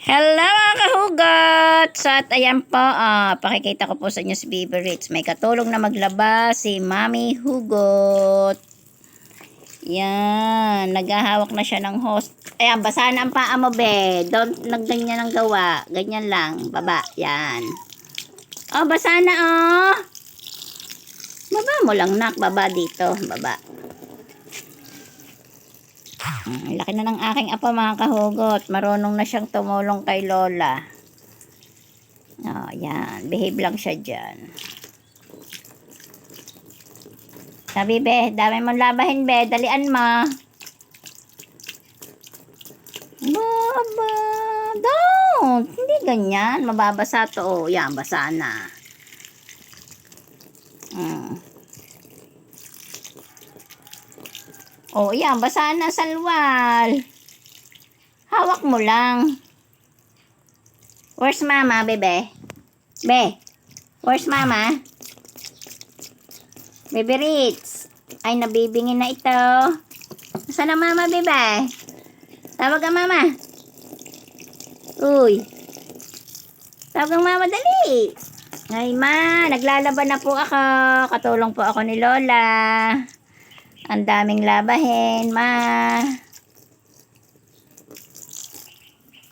Hello mga kahugot! So at ayan po, ah, pakikita ko po sa inyo si Baby. May katulong na maglaba si Mami Hugot. Yan, naghahawak na siya ng host. Ayan, basa na ang paa mo, be. Don't nagganyan ang gawa. Ganyan lang, baba. Yan. Oh, basa na, oh. Baba mo lang, nak. Baba dito. Baba. Ang laki na ng aking apo mga kahugot. Marunong na siyang tumulong kay Lola. Oh, yan. Behave lang siya dyan. Sabi, be, dami mong labahin, be. Dalian mo. Baba. Don't. Hindi ganyan. Mababasa to. Oh, yan, basa na. Hmm. Oh, yan. Basa na sa luwal. Hawak mo lang. Where's mama, bebe? Be, where's mama? Baby Ritz. Ay, nabibingin na ito. Saan ang mama, bebe? Tawag ang mama. Uy. Tawag ang mama, dali. Ay, ma, naglalaban na po ako. Katulong po ako ni Lola. Ang daming labahin, ma.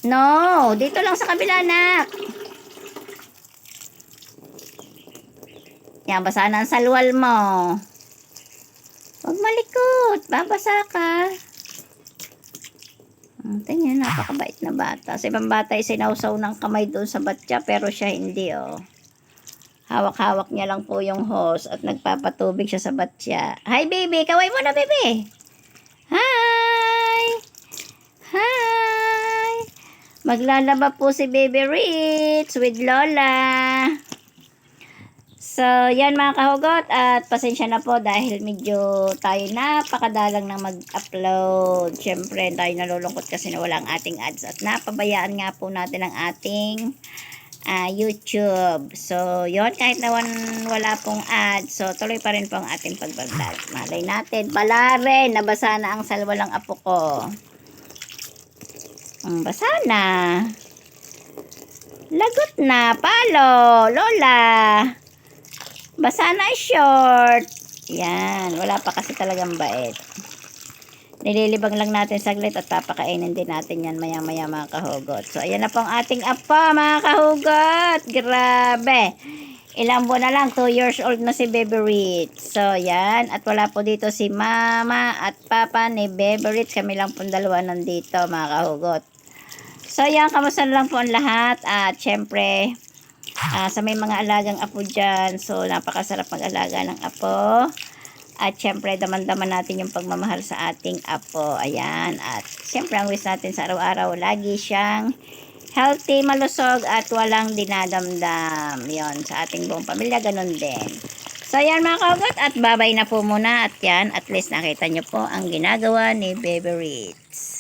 No, dito lang sa kabila, nak. Yan, basa na ang salwal mo. Huwag malikot, babasa ka. Tingnan, napakabait na bata. Sa ibang bata ay sinausaw ng kamay doon sa batya, pero siya hindi, oh. Hawak-hawak niya lang po yung hose at nagpapatubig siya sa batya. Hi, baby! Kaway mo na, baby! Hi! Hi! Maglalaba po si Baby Ritz with Lola. So, yan mga kahugot at pasensya na po dahil medyo tayo napakadalang na mag-upload. Siyempre, tayo nalulungkot kasi na wala ang ating ads at napabayaan nga po natin ang ating ah, YouTube. So, yon kahit na wan- wala pong ads, so tuloy pa rin po ang ating pagbablog. Malay natin, pala rin, nabasa na ang salwalang apo ko. Ang basa na. Lagot na, palo, lola. Basa na short. Yan, wala pa kasi talagang bait. Nililibang lang natin saglit at papakainin din natin yan maya maya mga kahugot. So, ayan na po ang ating apa mga kahugot. Grabe. Ilang buwan na lang, 2 years old na si Baby Ritz. So, yan. At wala po dito si mama at papa ni Baby Ritz. Kami lang po dalawa nandito mga kahugot. So, yan. Kamusta lang po ang lahat. At syempre, ah, sa may mga alagang apo dyan. So, napakasarap mag-alaga ng apo. At syempre, daman-daman natin yung pagmamahal sa ating apo. Ayan. At syempre, ang wish natin sa araw-araw, lagi siyang healthy, malusog, at walang dinadamdam. Yon sa ating buong pamilya, ganun din. So, yan mga kaugat. At babay na po muna. At yan, at least nakita nyo po ang ginagawa ni Baby Ritz.